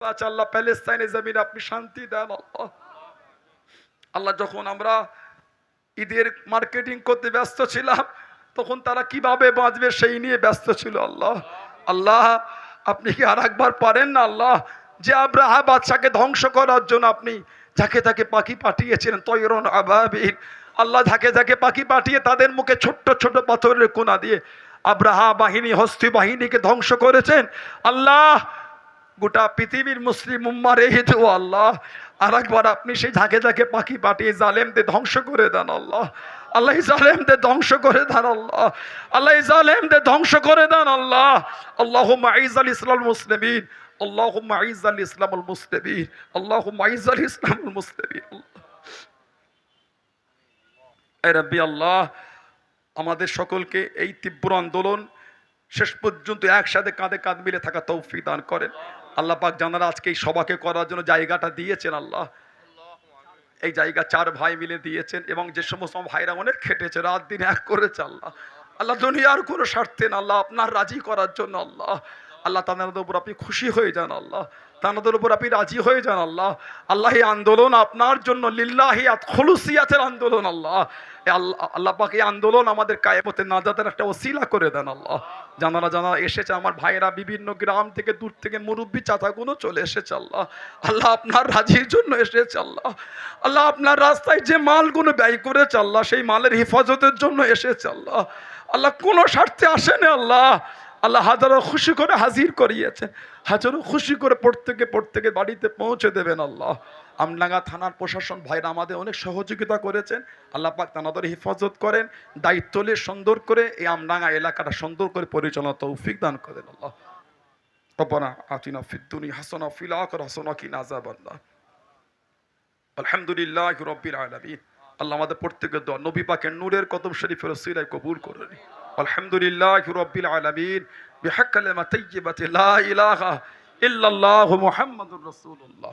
আচ্ছা আল্লাহ প্যালেস্তাইনের জমিন আপনি শান্তি দেন, আল্লাহ। যখন আমরা ঈদের মার্কেটিং করতে ব্যস্ত ছিলাম, তখন তারা কীভাবে বাঁচবে সেই নিয়ে ব্যস্ত ছিল, আল্লাহ। আল্লাহ, আপনি কি আর একবার পারেন না, আল্লাহ? যে আব্রাহা বাদশাকে ধ্বংস করার জন্য আপনি যাকে, তাকে পাখি পাঠিয়েছিলেন, তৈরন আবাবির আল্লাহ, যাকে যাকে পাখি পাঠিয়ে তাদের মুখে ছোট্ট ছোট পাথরের কোনা দিয়ে আব্রাহা বাহিনী, হস্তি বাহিনীকে ধ্বংস করেছেন, আল্লাহ গোটা পৃথিবীর মুসলিম উম্মার এই তো আল্লাহ আর একবার আপনি সেই ঝাঁকে ঝাঁকে পাখি পাঠিয়ে জালেমদের ধ্বংস করে দেন আল্লাহ। আল্লাহ জালেমদের ধ্বংস করে দেন আল্লাহ। আল্লাহ জালেমদের ধ্বংস করে দেন আল্লাহ। আল্লাহ মাইজ আল ইসলাম মুসলিমিন আল্লাহ মাইজ আল ইসলাম মুসলিমিন আল্লাহ মাইজ আল ইসলাম মুসলিমিন। এ রব্বি আল্লাহ, আমাদের সকলকে এই তীব্র আন্দোলন শেষ পর্যন্ত একসাথে কাঁধে কাঁধ মিলে থাকা তৌফিক দান করেন। আল্লাহ পাক জানারা আজকে এই সভাকে করার জন্য জায়গাটা দিয়েছেন আল্লাহ। এই জায়গা চার ভাই মিলে দিয়েছেন এবং যে সমস্ত ভাইরা অনেক খেটেছে, রাত দিন এক করেছে আল্লাহ। আল্লাহ দুনিয়ার কোনো স্বার্থে না, আল্লাহ আপনার রাজি করার জন্য আল্লাহ। আল্লাহ তাদের উপর আপনি খুশি হয়ে যান আল্লাহ। তাদের উপর আপনি রাজি হয়ে যান আল্লাহ। আল্লাহ এই আন্দোলন আপনার জন্য লিল্লাহি খলুসিয়াতের আন্দোলন আল্লাহ। আল্লাহ আল্লাহ পাক এই আন্দোলন আমাদের কায়েমতে নাজাতের একটা ওসিলা করে দেন আল্লাহ। জানারা জানা এসেছে, আমার ভাইয়েরা বিভিন্ন গ্রাম থেকে দূর থেকে মুরব্বী চাচাগুলো চলে এসেছে আল্লাহ। আল্লাহ আপনার রাজির জন্য এসেছে আল্লাহ। আল্লাহ আপনার রাস্তায় যে মালগুলো ব্যয় করেছে আল্লাহ, সেই মালের হেফাজতের জন্য এসেছে আল্লাহ। আল্লাহ কোনো স্বার্থে আসেনি আল্লাহ। আল্লাহ হাজারো খুশি করে হাজির করিয়েছে। হাজারো খুশি করে প্রত্যেকে প্রত্যেকে বাড়িতে পৌঁছে দেবেন আল্লাহ। আমডাঙ্গা থানার প্রশাসন ভাইরা আমাদের অনেক সহযোগিতা করেছেন। আল্লাহ পাক তানাদের হেফাজত করেন, দায়িত্ব নিয়ে সুন্দর করে এই আমডাঙ্গা এলাকাটা সুন্দর করে পরিচালনা তৌফিক দান করেন আল্লাহ। রব্বানা আতিনা দুনিয়া হাসানা, ফিল আখিরাতি হাসানা, কিনা আযাবান্নার আলহামদুলিল্লাহ রব্বিল আলামিন। আল্লাহ আমাদের প্রত্যেকের দোয়া, নবী পাকের নূরের কদম শরীফের ওসিলায় কবুল করুন আলহামদুলিল্লাহ রব্বিল আলামিন। বিহাক কালিমা তাইয়্যিবাতি লা ইলাহা ইল্লাল্লাহু মুহাম্মাদুর রাসূলুল্লাহ।